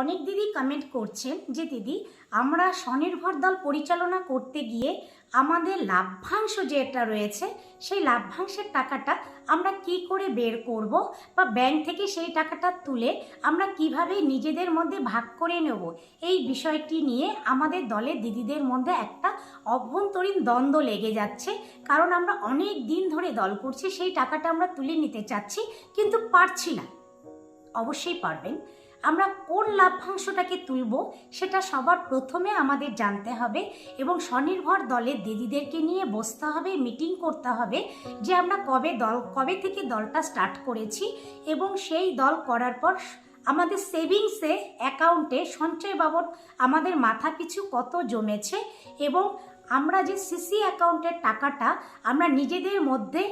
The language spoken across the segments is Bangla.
অনেক দিদি কমেন্ট করছেন যে, দিদি, আমরা স্বনির্ভর দল পরিচালনা করতে গিয়ে আমাদের লাভ্যাংশ যেটা রয়েছে, সেই লাভ্যাংশের টাকাটা আমরা কি করে বের করব বা ব্যাংক থেকে সেই টাকাটা তুলে আমরা কীভাবে নিজেদের মধ্যে ভাগ করে নেব? এই বিষয়টি নিয়ে আমাদের দলের দিদিদের মধ্যে একটা অভ্যন্তরীণ দ্বন্দ্ব লেগে যাচ্ছে। কারণ আমরা অনেক দিন ধরে দল করছি, সেই টাকাটা আমরা তুলে নিতে চাচ্ছি, কিন্তু পারছি না। অবশ্যই পারবেন। আমরা কোন লাভ্যাংশটাকে তুলব সেটা সবার প্রথমে আমাদের জানতে হবে এবং স্বনির্ভর দলের দিদিদেরকে নিয়ে বসতে হবে, মিটিং করতে হবে যে আমরা কবে দল, কবে থেকে দলটা স্টার্ট করেছি এবং সেই দল করার পর আমাদের সেভিংসে অ্যাকাউন্টে সঞ্চয় বাবদ আমাদের মাথা পিছু কত জমেছে এবং আমরা যে সিসি অ্যাকাউন্টের টাকাটা আমরা নিজেদের মধ্যে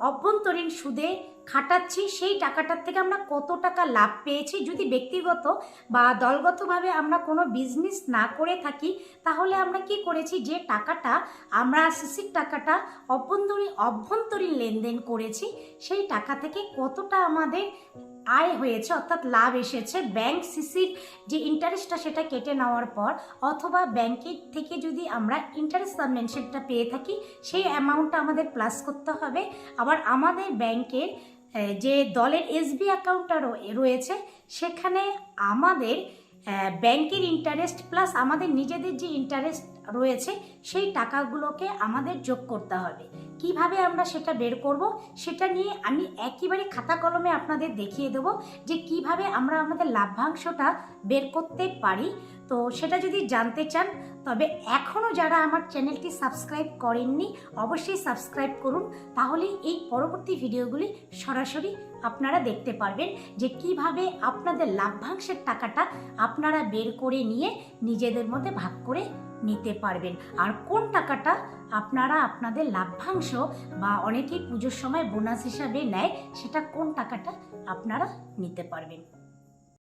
অভ্যন্তরীণ সুদে খাটাচ্ছি, সেই টাকাটার থেকে আমরা কত টাকা লাভ পেয়েছি? যদি ব্যক্তিগত বা দলগতভাবে আমরা কোনো বিজনেস না করে থাকি, তাহলে আমরা কি করেছি? যে টাকাটা আমরা সিসির টাকাটা অভ্যন্তরীণ অভ্যন্তরীণ লেনদেন করেছি, সেই টাকা থেকে কতটা আমাদের আয় হয়েছে, অর্থাৎ লাভ এসেছে। ব্যাংক সিসির যে ইন্টারেস্টটা সেটা কেটে নেওয়ার পর, অথবা ব্যাংকের থেকে যদি আমরা ইন্টারেস্ট সাবমেনশনটা পেয়ে থাকি, সেই অ্যামাউন্টটা আমাদের প্লাস করতে হবে। আবার আমাদের ব্যাংকের যে দলের এসবি অ্যাকাউন্টটা রয়েছে, সেখানে আমাদের ব্যাংকের ইন্টারেস্ট প্লাস আমাদের নিজেদের যে ইন্টারেস্ট রয়েছে, সেই টাকাগুলোকে আমাদের যোগ করতে হবে। কীভাবে আমরা সেটা বের করব, সেটা নিয়ে আমি একেবারে খাতা কলমে আপনাদের দেখিয়ে দেবো যে কীভাবে আমরা আমাদের লাভ্যাংশটা বের করতে পারি। তো সেটা যদি জানতে চান, তবে এখনও যারা আমার চ্যানেলটি সাবস্ক্রাইব করেননি, অবশ্যই সাবস্ক্রাইব করুন। তাহলেই এই পরবর্তী ভিডিওগুলি সরাসরি আপনারা দেখতে পারবেন যে কীভাবে আপনাদের লাভ্যাংশের টাকাটা আপনারা বের করে নিয়ে নিজেদের মধ্যে ভাগ করে নিতে পারবেন। আর কোন টাকাটা আপনারা আপনাদের লাভ্যাংশ বা অনেকেই পুজোর সময় বোনাস হিসাবে নেয়, সেটা কোন টাকাটা আপনারা নিতে পারবেন।